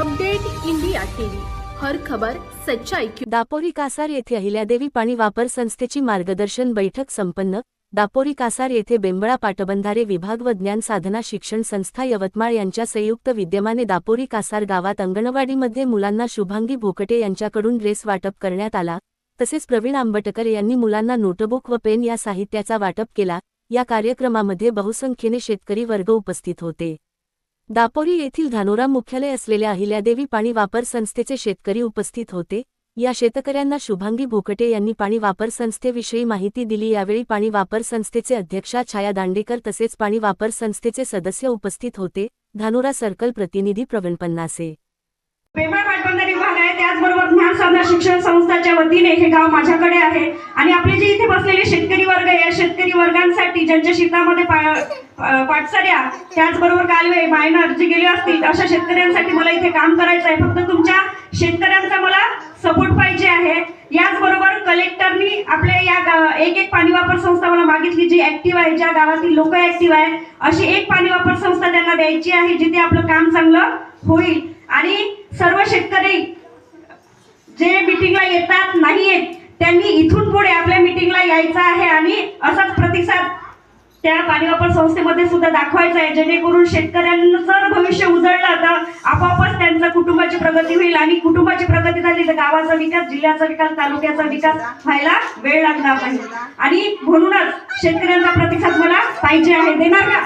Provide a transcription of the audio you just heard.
Update India TV. हर खबर सच्चाई की दापोरी कासार येथे अहिल्यादेवी पाणी वापर संस्थेची मार्गदर्शन बैठक संपन्न. दापोरी कासार येथे बेंबळा पाटबंधारे विभाग व ज्ञान साधना शिक्षण संस्था यवतमाळ यांच्या संयुक्त विद्यमाने दापोरी कासार गावात अंगणवाडीमध्ये मुलांना शुभांगी भोकटे यांच्याकडून ड्रेस वाटप करण्यात आला. तसेच प्रवीण आंबटकर यांनी मुलांना नोटबुक व पेन या साहित्याचा वाटप केला. या कार्यक्रमामध्ये बहुसंख्येने शेतकरी वर्ग उपस्थित होते. दापोरी येथील धानोरा मुख्यालय असलेल्या अहिल्यादेवी पाणी वापर संस्थेचे शेतकरी उपस्थित होते. या शेतकऱ्यांना शुभांगी भोकटे यांनी पाणी वापर संस्थेविषयी माहिती दिली. यावेळी पाणी वापर संस्थेचे अध्यक्षा छाया दांडेकर तसेच पाणी वापर संस्थेचे सदस्य उपस्थित होते. धानोरा सर्कल प्रतिनिधी प्रवीण पन्नासे. पेमळ पाटबंधारे विभाग आहे त्याचबरोबर ज्ञान साधना शिक्षण संस्थाच्या वतीने हे गाव माझ्याकडे आहे. आणि आपले जे इथे बसलेले शेतकरी वर्ग आहे या शेतकरी वर्गांसाठी ज्यांच्या शेतामध्ये पा- अ, पाटसऱ्या त्याचबरोबर कालवे मायनर जे गेले असतील अशा शेतकऱ्यांसाठी मला इथे काम करायचं आहे. फक्त तुमच्या शेतकऱ्यांचा मला सपोर्ट पाहिजे आहे. याचबरोबर कलेक्टरनी आपल्या या एक एक पाणी वापर संस्था मला मागितली जी ऍक्टिव्ह आहे ज्या गावातील लोक ऍक्टिव्ह आहे अशी एक पाणी वापर संस्था त्यांना द्यायची आहे जिथे आपलं काम चांगलं होईल. आणि सर्व शेतकरी जे मिटिंगला येतात नाही येत त्यांनी इथून पुढे आपल्या मिटिंगला यायचं आहे आणि असाच प्रतिसाद त्या पाणी वापर संस्थेमध्ये सुद्धा दाखवायचा आहे. जेणेकरून शेतकऱ्यांचं जर भविष्य उजळलं तर आपोआपच त्यांच्या कुटुंबाची प्रगती होईल आणि कुटुंबाची प्रगती झाली तर गावाचा विकास जिल्ह्याचा विकास तालुक्याचा विकास व्हायला वेळ लागणार नाही. आणि म्हणूनच शेतकऱ्यांचा प्रतिसाद मला पाहिजे आहे. देणार का?